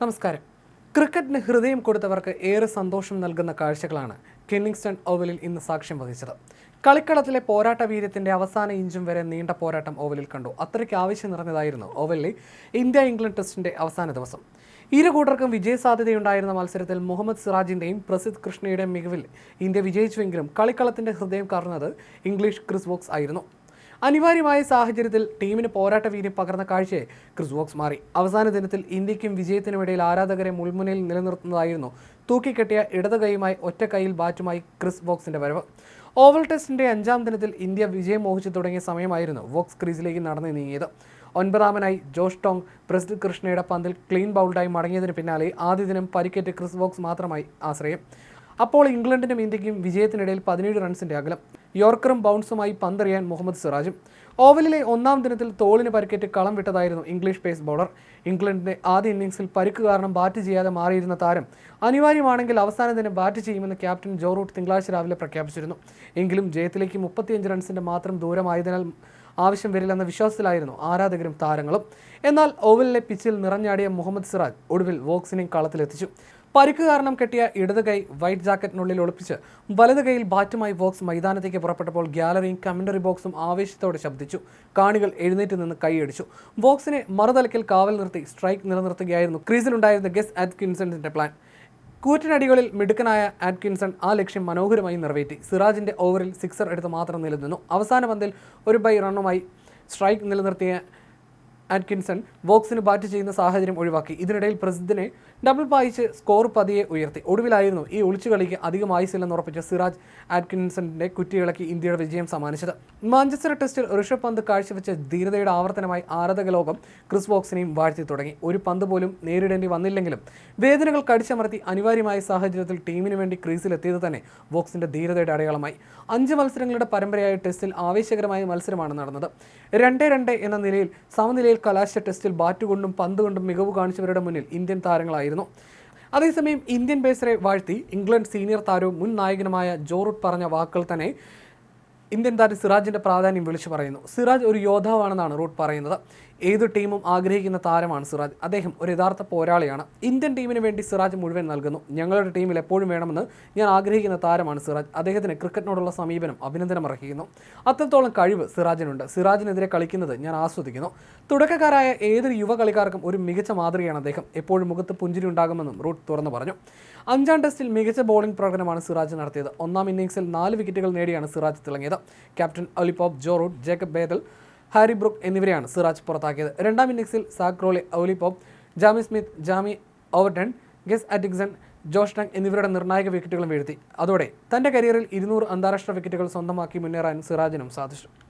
നമസ്കാരം. ക്രിക്കറ്റിന് ഹൃദയം കൊടുത്തവർക്ക് ഏറെ സന്തോഷം നൽകുന്ന കാഴ്ചകളാണ് കെന്നിങ്സ്റ്റൺ ഓവലിൽ ഇന്ന് സാക്ഷ്യം വഹിച്ചത്. കളിക്കളത്തിലെ പോരാട്ട വീര്യത്തിന്റെ അവസാന ഇഞ്ചും വരെ നീണ്ട പോരാട്ടം ഓവലിൽ കണ്ടു. അത്രയ്ക്ക് ആവശ്യം നിറഞ്ഞതായിരുന്നു ഓവലിലെ ഇന്ത്യ ഇംഗ്ലണ്ട് ടെസ്റ്റിന്റെ അവസാന ദിവസം. ഇരു കൂട്ടർക്കും വിജയസാധ്യതയുണ്ടായിരുന്ന മത്സരത്തിൽ മുഹമ്മദ് സിറാജിന്റെയും പ്രസിദ്ധ് കൃഷ്ണയുടെയും മികവിൽ ഇന്ത്യ വിജയിച്ചുവെങ്കിലും കളിക്കളത്തിന്റെ ഹൃദയം കറന്നത് ഇംഗ്ലീഷ് ക്രിസ് വോക്സ് ആയിരുന്നു. അനിവാര്യമായ സാഹചര്യത്തിൽ ടീമിന് പോരാട്ട വീര്യം പകർന്ന കാഴ്ചയെ ക്രിസ് വോക്സ് മാറി. അവസാന ദിനത്തിൽ ഇന്ത്യക്കും വിജയത്തിനുമിടയിൽ ആരാധകരെ മുൾമുനയിൽ നിലനിർത്തുന്നതായിരുന്നു. തൂക്കിക്കെട്ടിയ ഇടത് കൈയുമായി ഒറ്റ കൈയിൽ ബാറ്റുമായി ക്രിസ് വോക്സിന്റെ വരവ്. ഓവൽ ടെസ്റ്റിന്റെ അഞ്ചാം ദിനത്തിൽ ഇന്ത്യ വിജയം മോഹിച്ചു തുടങ്ങിയ സമയമായിരുന്നു വോക്സ് ക്രീസിലേക്ക് നടന്നു നീങ്ങിയത്. ഒൻപതാമനായി ജോഷ് ടോങ് പ്രസിദ്ധ് കൃഷ്ണയുടെ പന്തിൽ ക്ലീൻ ബൗൾഡായി മടങ്ങിയതിന് പിന്നാലെ ആദ്യ ദിനം പരിക്കേറ്റ് ക്രിസ് വോക്സ് മാത്രമായി ആശ്രയം. അപ്പോൾ ഇംഗ്ലണ്ടിനും ഇന്ത്യക്കും വിജയത്തിനിടയിൽ പതിനേഴ് റൺസിന്റെ അകലം. യോർക്കറും ബൗൺസുമായി പന്തറിയാൻ മുഹമ്മദ് സിറാജും. ഓവലിലെ ഒന്നാം ദിനത്തിൽ തോളിന് പരിക്കേറ്റ് കളം വിട്ടതായിരുന്നു ഇംഗ്ലീഷ് പേസ് ബോളർ. ഇംഗ്ലണ്ടിന്റെ ആദ്യ ഇന്നിംഗ്സിൽ പരിക്ക് കാരണം ബാറ്റ് ചെയ്യാതെ മാറിയിരുന്ന താരം. അനിവാര്യമാണെങ്കിൽ അവസാന ദിനം ബാറ്റ് ചെയ്യുമെന്ന് ക്യാപ്റ്റൻ ജോറൂട്ട് തിങ്കളാഴ്ച രാവിലെ പ്രഖ്യാപിച്ചിരുന്നു. എങ്കിലും ജയത്തിലേക്ക് മുപ്പത്തിയഞ്ച് റൺസിന്റെ മാത്രം ദൂരമായതിനാൽ ആവശ്യം വരില്ലെന്ന വിശ്വാസത്തിലായിരുന്നു ആരാധകരും താരങ്ങളും. എന്നാൽ ഓവലിലെ പിച്ചിൽ നിറഞ്ഞാടിയ മുഹമ്മദ് സിറാജ് ഒടുവിൽ വോക്സിനിങ് കളത്തിലെത്തിച്ചു. പരിക്ക് കാരണം കെട്ടിയ ഇടത് കൈ വൈറ്റ് ജാക്കറ്റിനുള്ളിൽ ഒളിപ്പിച്ച് വലത് കൈയിൽ ബാറ്റുമായി വോക്സ് മൈതാനത്തേക്ക് പുറപ്പെട്ടപ്പോൾ ഗ്യാലറിയും കമന്ററി ബോക്സും ആവേശത്തോടെ ശബ്ദിച്ചു. കാണികൾ എഴുന്നേറ്റ് നിന്ന് കൈയടിച്ചു. വോക്സിനെ മറുതലക്കിൽ കാവൽ നിർത്തി സ്ട്രൈക്ക് നിലനിർത്തുകയായിരുന്നു ക്രീസിലുണ്ടായിരുന്ന ഗെസ് അറ്റ്കിൻസന്റെ പ്ലാൻ. കൂറ്റനടികളിൽ മിടുക്കനായ ആറ്റ്കിൻസൺ ആ ലക്ഷ്യം മനോഹരമായി നിറവേറ്റി. സിറാജിന്റെ ഓവറിൽ സിക്സർ എടുത്ത് മാത്രം നിലനിന്നു. അവസാന പന്തിൽ ഒരു ബൈ റണ്ണുമായി സ്ട്രൈക്ക് നിലനിർത്തിയ ആറ്റ്കിൻസൺ വോക്സിന് ബാറ്റ് ചെയ്യുന്ന സാഹചര്യം ഒഴിവാക്കി. ഇതിനിടയിൽ പ്രസിദ്ധനെ ഡബിൾ പായിച്ച് സ്കോർ പതിയെ ഉയർത്തി. ഒടുവിലായിരുന്നു ഈ ഒളിച്ചുകളിക്ക് അധികം ആയുസില്ലെന്ന് ഉറപ്പിച്ച സിറാജ് ആറ്റ്കിൻസന്റെ കുറ്റിയിളക്കി ഇന്ത്യയുടെ വിജയം സമ്മാനിച്ചത്. മാഞ്ചസ്റ്റർ ടെസ്റ്റിൽ ഋഷഭ് പന്ത് കാഴ്ചവെച്ച ധീരതയുടെ ആവർത്തനമായി ആരാധക ലോകം ക്രിസ് വോക്സിനെയും വാഴ്ത്തി തുടങ്ങി. ഒരു പന്ത് പോലും നേരിടേണ്ടി വന്നില്ലെങ്കിലും വേദനകൾ കടിച്ചമർത്തി അനിവാര്യമായ സാഹചര്യത്തിൽ ടീമിന് വേണ്ടി ക്രീസിലെത്തിയത് തന്നെ വോക്സിന്റെ ധീരതയുടെ അടയാളമായി. അഞ്ച് മത്സരങ്ങളുടെ പരമ്പരയായ ടെസ്റ്റിൽ ആവേശകരമായ മത്സരമാണ് നടന്നത്. രണ്ടേ രണ്ട് എന്ന നിലയിൽ സമനിലയിൽ കലാശ ടെസ്റ്റിൽ ബാറ്റ് കൊണ്ടും പന്ത് കൊണ്ടും മികവ് കാണിച്ചവരുടെ മുന്നിൽ ഇന്ത്യൻ താരങ്ങളായിരുന്നു. അതേസമയം ഇന്ത്യൻ പേസറെ വാഴ്ത്തി ഇംഗ്ലണ്ട് സീനിയർ താരവും മുൻ നായകനുമായ ജോറൂട്ട് പറഞ്ഞ വാക്കുകൾ തന്നെ ഇന്ത്യൻ താരം സിറാജിന്റെ പ്രാധാന്യം വിളിച്ചു പറയുന്നു. സിറാജ് ഒരു യോദ്ധാവാണെന്നാണ് റൂട്ട് പറയുന്നത്. ഏത് ടീമും ആഗ്രഹിക്കുന്ന താരമാണ് സിറാജ്. അദ്ദേഹം ഒരു യഥാർത്ഥ പോരാളിയാണ്. ഇന്ത്യൻ ടീമിന് വേണ്ടി സിറാജ് മുഴുവൻ നൽകുന്നു. ഞങ്ങളുടെ ടീമിൽ എപ്പോഴും വേണമെന്ന് ഞാൻ ആഗ്രഹിക്കുന്ന താരമാണ് സിറാജ്. അദ്ദേഹത്തിന് ക്രിക്കറ്റിനോടുള്ള സമീപനം അഭിനന്ദനം അർഹിക്കുന്നു. അത്രത്തോളം കഴിവ് സിറാജിനുണ്ട്. സിറാജിനെതിരെ കളിക്കുന്നത് ഞാൻ ആസ്വദിക്കുന്നു. തുടക്കക്കാരായ ഏതൊരു യുവ കളിക്കാർക്കും ഒരു മികച്ച മാതൃകയാണ് അദ്ദേഹം. എപ്പോഴും മുഖത്ത് പുഞ്ചിരി ഉണ്ടാകുമെന്നും റൂട്ട് തുറന്നു പറഞ്ഞു. അഞ്ചാം ടെസ്റ്റിൽ മികച്ച ബോളിംഗ് പ്രകടനമാണ് സിറാജ് നടത്തിയത്. ഒന്നാം ഇന്നിംഗ്സിൽ നാല് വിക്കറ്റുകൾ നേടിയാണ് Siraj തിളങ്ങിയത്. Captain Ollie Pope Joe Root Jacob Bethell Harry Brook എന്നിവരെയാണ് സിറാജ് പുറത്താക്കിയത്. രണ്ടാം ഇന്നിംഗ്സിൽ Zak Crawley Ollie Pope Jamie Smith Jamie Overton Gus Atkinson Josh Tongue എന്നിവരുടെ നിർണായക വിക്കറ്റുകളും വീഴ്ത്തി. അതോടെ തന്റെ കരിയറിൽ ഇരുന്നൂറ് അന്താരാഷ്ട്ര വിക്കറ്റുകൾ സ്വന്തമാക്കി മുന്നേറാൻ സിറാജിനും സാധിച്ചു.